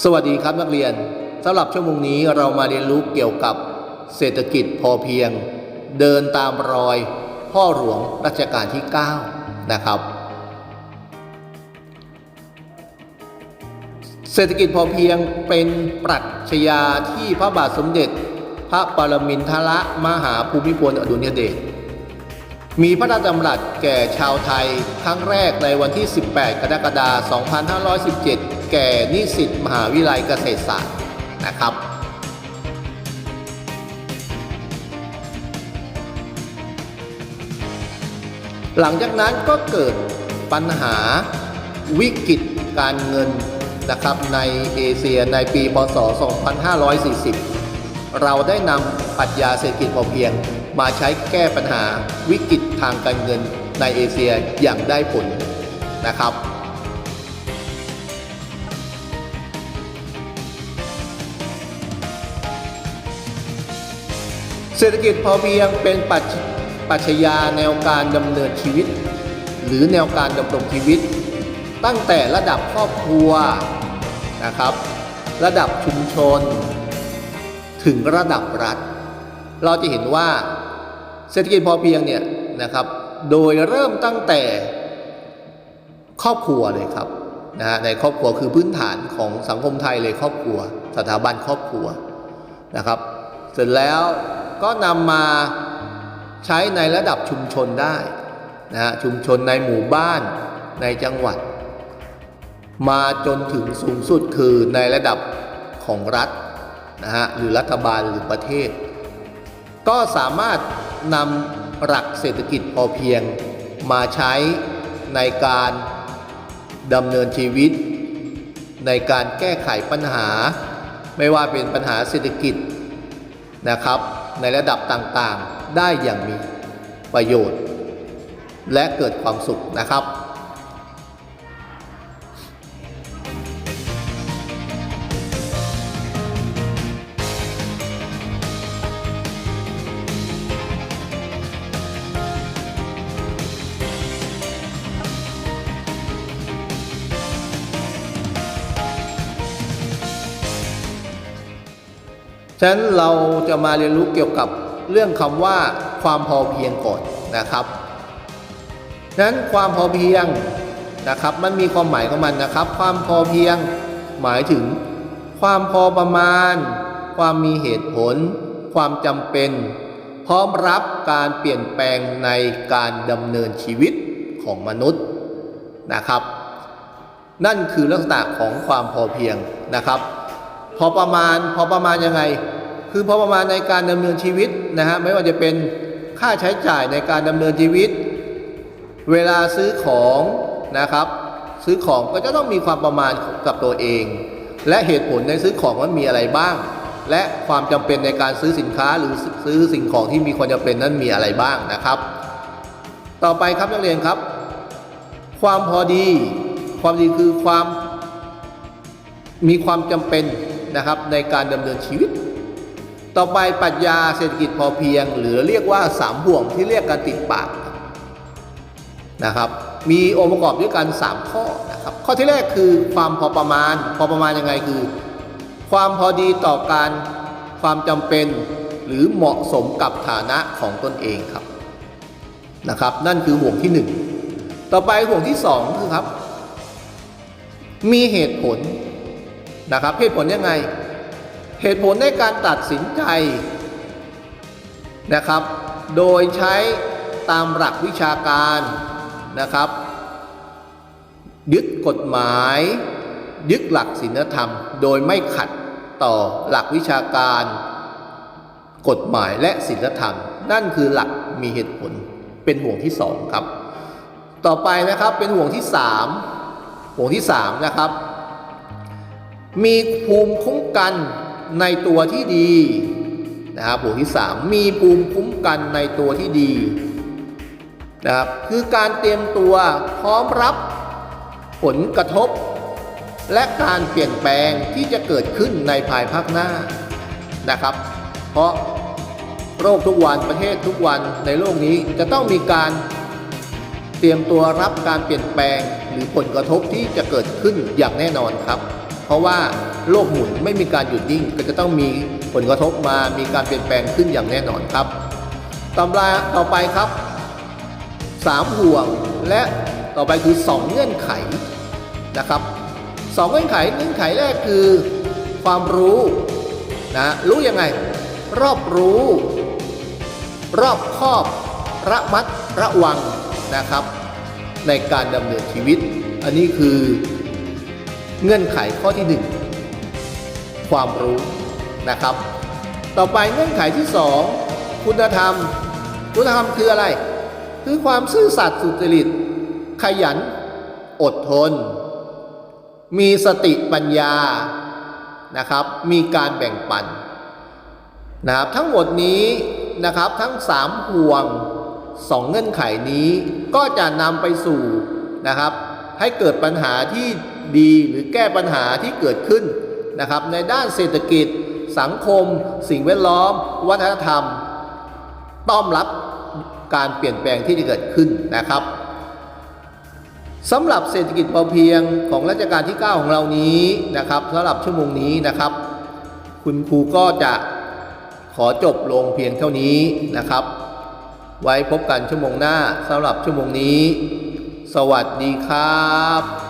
สวัสดีครับนักเรียนสำหรับชั่วโมงนี้เรามาเรียนรู้เกี่ยวกับเศรษฐกิจพอเพียง เดินตามรอย พ่อหลวงรัชกาลที่ 9 นะครับ เศรษฐกิจพอเพียงเป็นปรัชญาที่พระบาทสมเด็จ พระปรมินทรมหาภูมิพลอดุลยเดชมีพระราชดำรัสแก่ชาวไทยครั้งแรกในวันที่ 18 กรกฎาคม 2517 แก่นิสิตมหาวิทยาลัยเกษตรศาสตร์นะครับหลังจากนั้นก็เกิดปัญหาวิกฤตการเงินนะครับในเอเชียในปีพศ 2540 เราได้นำปรัชญาเศรษฐกิจพอเพียง มาใช้แก้ปัญหาวิกฤตทางการเงินในเอเชียอย่างได้ผลนะครับ เศรษฐกิจพอเพียงเป็นปัจปัชญาแนวการดำเนินชีวิต หรือแนวการดำรงชีวิต ตั้งแต่ระดับครอบครัวนะครับ ระดับชุมชน ถึงระดับรัฐ เราจะเห็นว่าเศรษฐกิจพอเพียงเนี่ยนะครับ โดยเริ่มตั้งแต่ครอบครัวเลยครับนะฮะในครอบครัวคือพื้นฐานของสังคมไทยเลยครอบครัว สถาบันครอบครัวนะครับ เสร็จแล้ว ก็นำมาใช้ในระดับชุมชนได้นะฮะชุมชนในหมู่บ้านในจังหวัด มาจนถึงสูงสุดคือในระดับของรัฐนะฮะหรือรัฐบาลหรือประเทศ ก็สามารถนำหลักเศรษฐกิจพอเพียงมาใช้ในการดำเนินชีวิต ในการแก้ไขปัญหา ไม่ว่าเป็นปัญหาเศรษฐกิจนะครับ ในระดับต่างๆ ได้อย่างมีประโยชน์ และเกิดความสุขนะครับ ฉะนั้นเราจะมาเรียนรู้เกี่ยวกับเรื่องคำว่าความพอเพียงก่อนนะครับฉะนั้นความพอเพียงนะครับมันมีความหมายของมันนะครับ ความพอเพียงหมายถึง ความพอประมาณ ความมีเหตุผล ความจำเป็น พร้อมรับการเปลี่ยนแปลงในการดำเนินชีวิตของมนุษย์นะครับ นั่นคือลักษณะของความพอเพียงนะครับ พอประมาณพอประมาณยังไง คือพอประมาณในการดำเนินชีวิตนะฮะไม่ว่าจะเป็นค่าใช้จ่ายในการดำเนินชีวิต เวลาซื้อของนะครับ ซื้อของก็จะต้องมีความประมาณกับตัวเอง และเหตุผลในซื้อของมันมีอะไรบ้าง และความจำเป็นในการซื้อสินค้าหรือซื้อสิ่งของที่มีความจำเป็นนั้นมีอะไรบ้างนะครับ ต่อไปครับนักเรียนครับ ความพอดี ความดีคือความมีความจำเป็นนะครับในการดำเนินชีวิต ต่อไปปรัชญาเศรษฐกิจพอเพียง หรือเรียกว่าสามห่วงที่เรียกกันติดปากนะครับ มีองค์ประกอบด้วยกัน 3 ข้อนะครับข้อที่แรกคือความพอประมาณ พอประมาณยังไงคือ ความพอดีต่อการความจำเป็นหรือเหมาะสมกับฐานะของตนเองครับนะครับ นั่นคือห่วงที่ 1 ต่อไปห่วงที่ 2 คือครับ มีเหตุผลนะครับเหตุผลยังไง เหตุผลในการตัดสินใจนะครับ โดยใช้ตามหลักวิชาการนะครับ ยึดกฎหมาย ยึดหลักศีลธรรม โดยไม่ขัดต่อหลักวิชาการ กฎหมายและศีลธรรม นั่นคือหลักมีเหตุผลเป็นห่วงที่สองครับ ต่อไปนะครับเป็นห่วงที่สามห่วงที่สามนะครับ มีภูมิคุ้มกัน ในตัวที่ดีนะครับบวกที่ 3 มีภูมิคุ้มกันในตัวที่ดีนะครับคือการเตรียมตัวพร้อมรับผลกระทบ และการเปลี่ยนแปลงที่จะเกิดขึ้นในภายภาคหน้านะครับ เพราะโรคทุกวันประเทศทุกวันในโลกนี้จะต้องมีการเตรียมตัวรับการเปลี่ยนแปลงหรือผลกระทบที่จะเกิดขึ้นอย่างแน่นอนครับ เพราะว่าโลกหมุนไม่มีการหยุดนิ่งก็จะต้องมีผลกระทบมามีการเปลี่ยนแปลงขึ้นอย่างแน่นอนครับตำราต่อไปครับสามห่วงและต่อไปคือสองเงื่อนไขนะครับสองเงื่อนไขเงื่อนไขแรกคือความรู้นะรู้ยังไง รอบรู้ รอบคอบระมัดระวังนะครับ ในการดำเนินชีวิต อันนี้คือ เงื่อนไขข้อที่หนึ่งความรู้นะครับ ต่อไปเงื่อนไขที่สองคุณธรรม คุณธรรมคืออะไร คือความซื่อสัตย์สุจริต ขยัน อดทน มีสติปัญญานะครับ มีการแบ่งปันนะครับทั้งหมดนี้นะครับทั้ง 3 ห่วง 2 เงื่อนไขนี้ก็จะนำไปสู่นะครับ ให้เกิดปัญหาที่ ดีหรือแก้ปัญหาที่เกิดขึ้นนะครับในด้านเศรษฐกิจ สังคม สิ่งแวดล้อม วัฒนธรรม ต้อมรับการเปลี่ยนแปลงที่จะเกิดขึ้นนะครับสำหรับเศรษฐกิจพอเพียงของรัชกาลที่ 9 ของเรานี้นะครับสำหรับชั่วโมงนี้นะครับ คุณครูก็จะขอจบลงเพียงเท่านี้นะครับ ไว้พบกันชั่วโมงหน้าสำหรับชั่วโมงนี้ สวัสดีครับ